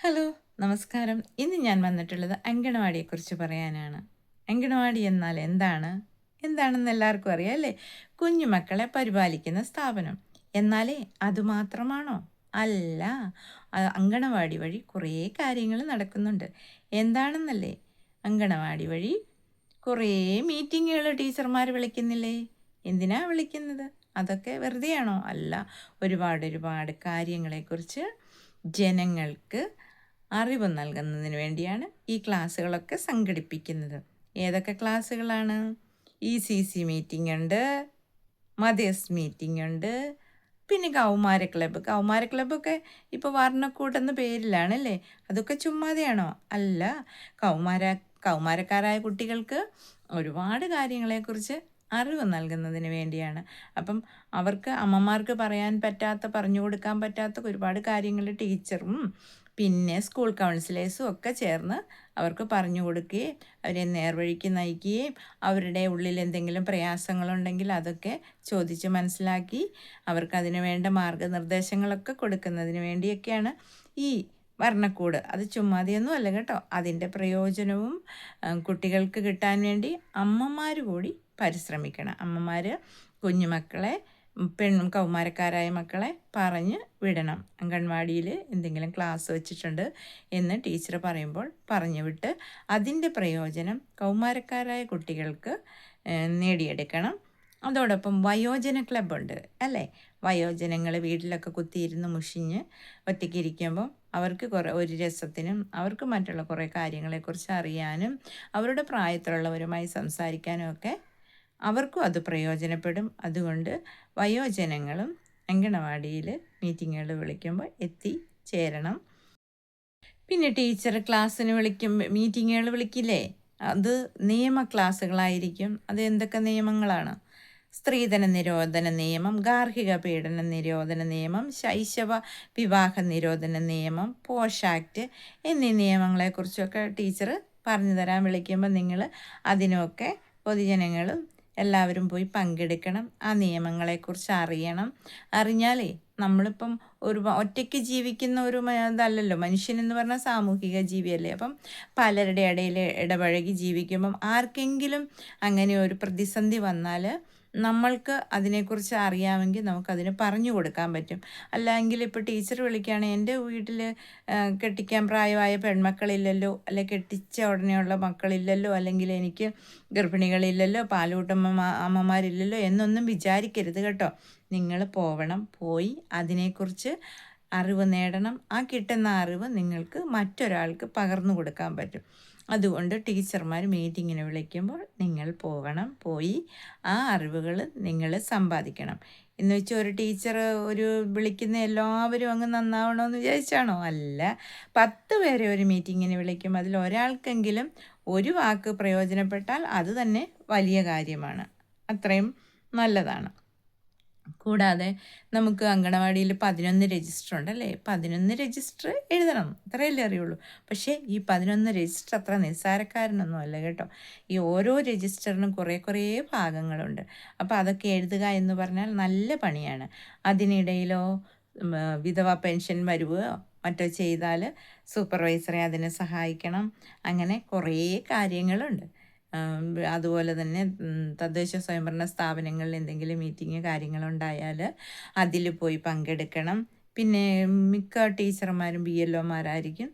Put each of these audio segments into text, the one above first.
Hello നമസ്കാരം. ഇന്ന് ഞാൻ വന്നിട്ടുള്ളത് അങ്കണവാടിയെക്കുറിച്ച് പറയാനാണ്. അങ്കണവാടി എന്നാൽ എന്താണ്? എന്താണെന്ന് എല്ലാവർക്കും അറിയാം അല്ലേ? കുഞ്ഞുമക്കളെ പരിപാലിക്കുന്ന സ്ഥാപനം. എന്നാലേ അതുമാത്രമാണോ അല്ല അങ്കണവാടി വഴി കുറേ കാര്യങ്ങൾ നടക്കുന്നുണ്ട്. എന്താണെന്നല്ലേ? അങ്കണവാടി വഴി കുറേ മീറ്റിങ്ങുകൾ ടീച്ചർമാർ വിളിക്കുന്നില്ലേ? എന്തിനാ വിളിക്കുന്നത്? അതൊക്കെ വെറുതെയാണോ? അല്ല ഒരുപാട് ഒരുപാട് കാര്യങ്ങളെക്കുറിച്ച് ജനങ്ങൾക്ക് അറിവ് നൽകുന്നതിന് വേണ്ടിയാണ് ഈ ക്ലാസ്സുകളൊക്കെ സംഘടിപ്പിക്കുന്നത്. ഏതൊക്കെ ക്ലാസ്സുകളാണ്? ഇ സി സി മീറ്റിംഗ് ഉണ്ട് മദേഴ്സ് മീറ്റിംഗ് ഉണ്ട് പിന്നെ കൗമാര ക്ലബ്ബ്. കൗമാര ക്ലബ്ബൊക്കെ ഇപ്പോൾ വർണക്കൂട്ടെന്ന പേരിലാണ് അല്ലേ അതൊക്കെ ചുമ്മാതെയാണോ? അല്ല. കൗമാര കൗമാരക്കാരായ കുട്ടികൾക്ക് ഒരുപാട് കാര്യങ്ങളെക്കുറിച്ച് അറിവ് നൽകുന്നതിന് വേണ്ടിയാണ്. അപ്പം അവർക്ക് അമ്മമാർക്ക് പറയാൻ പറ്റാത്ത പറഞ്ഞു കൊടുക്കാൻ പറ്റാത്ത ഒരുപാട് കാര്യങ്ങൾ ടീച്ചറും പിന്നെ സ്കൂൾ കൗൺസിലേഴ്സും ഒക്കെ ചേർന്ന് അവർക്ക് പറഞ്ഞു കൊടുക്കുകയും അവരെ നേർവഴിക്ക് നയിക്കുകയും അവരുടെ ഉള്ളിൽ എന്തെങ്കിലും പ്രയാസങ്ങളുണ്ടെങ്കിൽ അതൊക്കെ ചോദിച്ച് മനസ്സിലാക്കി അവർക്ക് അതിന് വേണ്ട മാർഗനിർദ്ദേശങ്ങളൊക്കെ കൊടുക്കുന്നതിന് വേണ്ടിയൊക്കെയാണ് ഈ വർണക്കൂട്. അത് ചുമ്മാതെയൊന്നും അല്ല കേട്ടോ. അതിന്റെ പ്രയോജനവും കുട്ടികൾക്ക് കിട്ടാൻ വേണ്ടി അമ്മമാർ കൂടി പരിശ്രമിക്കണം. അമ്മമാർ കുഞ്ഞുമക്കളെ പെൺ കൗമാരക്കാരായ മക്കളെ പറഞ്ഞ് വിടണം. അംഗൻവാടിയിൽ എന്തെങ്കിലും ക്ലാസ് വെച്ചിട്ടുണ്ട് എന്ന് ടീച്ചർ പറയുമ്പോൾ പറഞ്ഞു വിട്ട് അതിന്റെ പ്രയോജനം കൗമാരക്കാരായ കുട്ടികൾക്ക് നേടിയെടുക്കണം. അതോടൊപ്പം വയോജന ക്ലബ്ബുണ്ട് അല്ലേ? വയോജനങ്ങൾ വീട്ടിലൊക്കെ കുത്തിയിരുന്ന് മുഷിഞ്ഞ് ഒറ്റയ്ക്ക് ഇരിക്കുമ്പോൾ അവർക്ക് കുറേ ഒരു രസത്തിനും അവർക്ക് മറ്റുള്ള കുറേ കാര്യങ്ങളെക്കുറിച്ച് അറിയാനും അവരുടെ പ്രായത്തിലുള്ളവരുമായി സംസാരിക്കാനും ഒക്കെ അവർക്കും അത് പ്രയോജനപ്പെടും. അതുകൊണ്ട് വയോജനങ്ങളും അങ്കണവാടിയിൽ മീറ്റിങ്ങുകൾ വിളിക്കുമ്പോൾ എത്തി ചേരണം. പിന്നെ ടീച്ചർ ക്ലാസ്സിന് വിളിക്കുമ്പോൾ മീറ്റിങ്ങുകൾ വിളിക്കില്ലേ? അത് നിയമ ക്ലാസ്സുകളായിരിക്കും. അത് എന്തൊക്കെ നിയമങ്ങളാണ്? സ്ത്രീധന നിരോധന നിയമം ഗാർഹിക പീഡന നിരോധന നിയമം ശൈശവ വിവാഹ നിരോധന നിയമം പോഷാക്ട് എന്നീ നിയമങ്ങളെക്കുറിച്ചൊക്കെ ടീച്ചർ പറഞ്ഞു തരാൻ വിളിക്കുമ്പോൾ നിങ്ങൾ അതിനൊക്കെ പൊതുജനങ്ങളും എല്ലാവരും പോയി പങ്കെടുക്കണം. ആ നിയമങ്ങളെക്കുറിച്ച് അറിയണം. അറിഞ്ഞാലേ നമ്മളിപ്പം ഒരു ഒറ്റയ്ക്ക് ജീവിക്കുന്ന ഒരു ഇതല്ലല്ലോ. മനുഷ്യനെന്ന് പറഞ്ഞാൽ സാമൂഹിക ജീവിയല്ലേ. അപ്പം പലരുടെ ഇടയിൽ ഇടപഴകി ജീവിക്കുമ്പം ആർക്കെങ്കിലും അങ്ങനെ ഒരു പ്രതിസന്ധി വന്നാൽ നമ്മൾക്ക് അതിനെക്കുറിച്ച് അറിയാമെങ്കിൽ നമുക്കതിന് പറഞ്ഞു കൊടുക്കാൻ പറ്റും. അല്ലെങ്കിൽ ഇപ്പോൾ ടീച്ചർ വിളിക്കുകയാണെങ്കിൽ എന്റെ വീട്ടിൽ കെട്ടിക്കാൻ പ്രായമായ പെൺമക്കളില്ലല്ലോ അല്ലെ കെട്ടിച്ച ഉടനെയുള്ള മക്കളില്ലല്ലോ അല്ലെങ്കിൽ എനിക്ക് ഗർഭിണികളില്ലല്ലോ പാലൂട്ടമ്മ അമ്മമാരില്ലല്ലോ എന്നൊന്നും വിചാരിക്കരുത് കേട്ടോ. നിങ്ങൾ പോവണം പോയി അതിനെക്കുറിച്ച് അറിവ് നേടണം. ആ കിട്ടുന്ന അറിവ് നിങ്ങൾക്ക് മറ്റൊരാൾക്ക് പകർന്നു കൊടുക്കാൻ പറ്റും. അതുകൊണ്ട് ടീച്ചർമാർ മീറ്റിങ്ങിന് വിളിക്കുമ്പോൾ നിങ്ങൾ പോകണം. പോയി ആ അറിവുകൾ നിങ്ങൾ സമ്പാദിക്കണം. എന്ന് വെച്ചാൽ ഒരു ടീച്ചർ ഒരു വിളിക്കുന്ന എല്ലാവരും അങ്ങ് നന്നാവണമെന്ന് വിചാരിച്ചാണോ? അല്ല. പത്ത് പേരെ ഒരു മീറ്റിങ്ങിന് വിളിക്കും. അതിൽ ഒരാൾക്കെങ്കിലും ഒരു വാക്ക് പ്രയോജനപ്പെട്ടാൽ അത് തന്നെ വലിയ കാര്യമാണ്. അത്രയും നല്ലതാണ്. കൂടാതെ നമുക്ക് അങ്കണവാടിയിൽ പതിനൊന്ന് രജിസ്റ്റർ ഉണ്ട് അല്ലേ പതിനൊന്ന് രജിസ്റ്റർ എഴുതണം. അത്രയല്ലേ അറിയുള്ളൂ. പക്ഷേ ഈ പതിനൊന്ന് രജിസ്റ്റർ അത്ര നിസ്സാരക്കാരനൊന്നും അല്ല കേട്ടോ. ഈ ഓരോ രജിസ്റ്ററിനും കുറേ കുറേ ഭാഗങ്ങളുണ്ട്. അപ്പോൾ അതൊക്കെ എഴുതുക എന്ന് പറഞ്ഞാൽ നല്ല പണിയാണ്. അതിനിടയിലോ വിധവ പെൻഷൻ വരുവോ മറ്റോ ചെയ്താൽ സൂപ്പർവൈസറെ അതിനെ സഹായിക്കണം. അങ്ങനെ കുറേ കാര്യങ്ങളുണ്ട്. അതുപോലെ തന്നെ തദ്ദേശ സ്വയംഭരണ സ്ഥാപനങ്ങളിൽ എന്തെങ്കിലും മീറ്റിംഗ് കാര്യങ്ങളുണ്ടായാൽ അതിൽ പോയി പങ്കെടുക്കണം. പിന്നെ മിക്ക ടീച്ചർമാരും ബി എൽ ഒമാരായിരിക്കും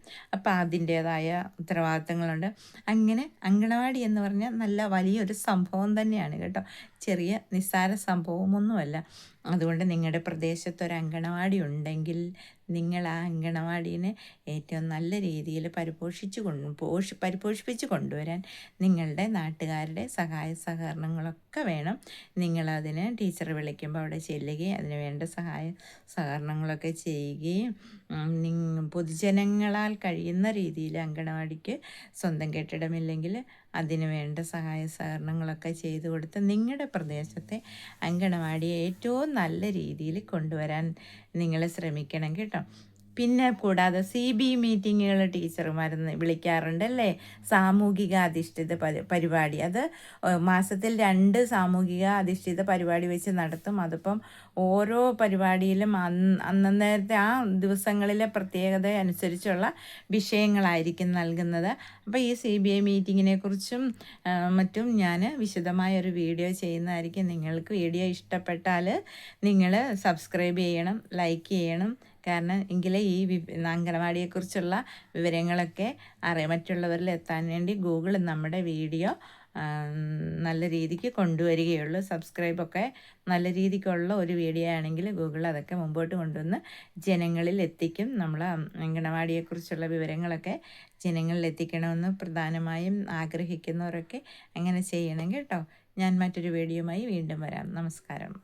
അതിന്റേതായ ഉത്തരവാദിത്തങ്ങളുണ്ട്. അങ്ങനെ അങ്കണവാടി എന്ന് പറഞ്ഞാൽ നല്ല വലിയൊരു സംഭവം തന്നെയാണ് കേട്ടോ. ചെറിയ നിസ്സാര സംഭവമൊന്നുമല്ല. അതുകൊണ്ട് നിങ്ങളുടെ പ്രദേശത്തൊരു അങ്കണവാടി ഉണ്ടെങ്കിൽ നിങ്ങൾ ആ അങ്കണവാടീനെ ഏറ്റവും നല്ല രീതിയിൽ പരിപോഷിച്ച് കൊണ്ട് പോഷി പരിപോഷിപ്പിച്ച് കൊണ്ടുവരാൻ നിങ്ങളുടെ നാട്ടുകാരുടെ സഹായ സഹകരണങ്ങളൊക്കെ വേണം. നിങ്ങളതിന് ടീച്ചർ വിളിക്കുമ്പോൾ അവിടെ ചെല്ലുകയും അതിന് വേണ്ട സഹായ സഹകരണങ്ങളൊക്കെ ചെയ്യുകയും പൊതുജനങ്ങളാൽ കഴിയുന്ന രീതിയിൽ അങ്കണവാടിക്ക് സ്വന്തം കെട്ടിടമില്ലെങ്കിൽ അതിന് വേണ്ട സഹായ സഹകരണങ്ങളൊക്കെ ചെയ്തു കൊടുത്ത് നിങ്ങളുടെ പ്രദേശത്തെ അങ്കണവാടിയെ ഏറ്റവും നല്ല രീതിയിൽ കൊണ്ടുവരാൻ നിങ്ങൾ ശ്രമിക്കണം കേട്ടോ. പിന്നെ കൂടാതെ സി ബി മീറ്റിങ്ങുകൾ ടീച്ചർമാർ വിളിക്കാറുണ്ട് അല്ലേ? സാമൂഹിക അധിഷ്ഠിത പരിപാടി. അത് മാസത്തിൽ രണ്ട് സാമൂഹിക അധിഷ്ഠിത പരിപാടി വെച്ച് നടത്തും. അതിപ്പം ഓരോ പരിപാടിയിലും അന്ന് അന്നേരത്തെ ആ ദിവസങ്ങളിലെ പ്രത്യേകത അനുസരിച്ചുള്ള വിഷയങ്ങളായിരിക്കും നൽകുന്നത്. അപ്പോൾ ഈ സി ബി ഐ മീറ്റിങ്ങിനെ കുറിച്ചും മറ്റും ഞാൻ വിശദമായ ഒരു വീഡിയോ ചെയ്യുന്നതായിരിക്കും. നിങ്ങൾക്ക് വീഡിയോ ഇഷ്ടപ്പെട്ടാൽ നിങ്ങൾ സബ്സ്ക്രൈബ് ചെയ്യണം ലൈക്ക് ചെയ്യണം കാരണം എങ്കിലേ ഈ അംഗനവാടിയെക്കുറിച്ചുള്ള വിവരങ്ങളൊക്കെ അറിയാം മറ്റുള്ളവരിൽ എത്താൻ വേണ്ടി ഗൂഗിൾ നമ്മുടെ വീഡിയോ നല്ല രീതിക്ക് കൊണ്ടുവരികയുള്ളൂ. സബ്സ്ക്രൈബൊക്കെ നല്ല രീതിക്കുള്ള ഒരു വീഡിയോ ആണെങ്കിൽ ഗൂഗിൾ അതൊക്കെ മുമ്പോട്ട് കൊണ്ടുവന്ന് ജനങ്ങളിൽ എത്തിക്കും. നമ്മൾ അംഗനവാടിയെക്കുറിച്ചുള്ള വിവരങ്ങളൊക്കെ ജനങ്ങളിൽ എത്തിക്കണമെന്ന് പ്രധാനമായും ആഗ്രഹിക്കുന്നവരൊക്കെ അങ്ങനെ ചെയ്യണം കേട്ടോ. ഞാൻ മറ്റൊരു വീഡിയോയുമായി വീണ്ടും വരാം. നമസ്കാരം.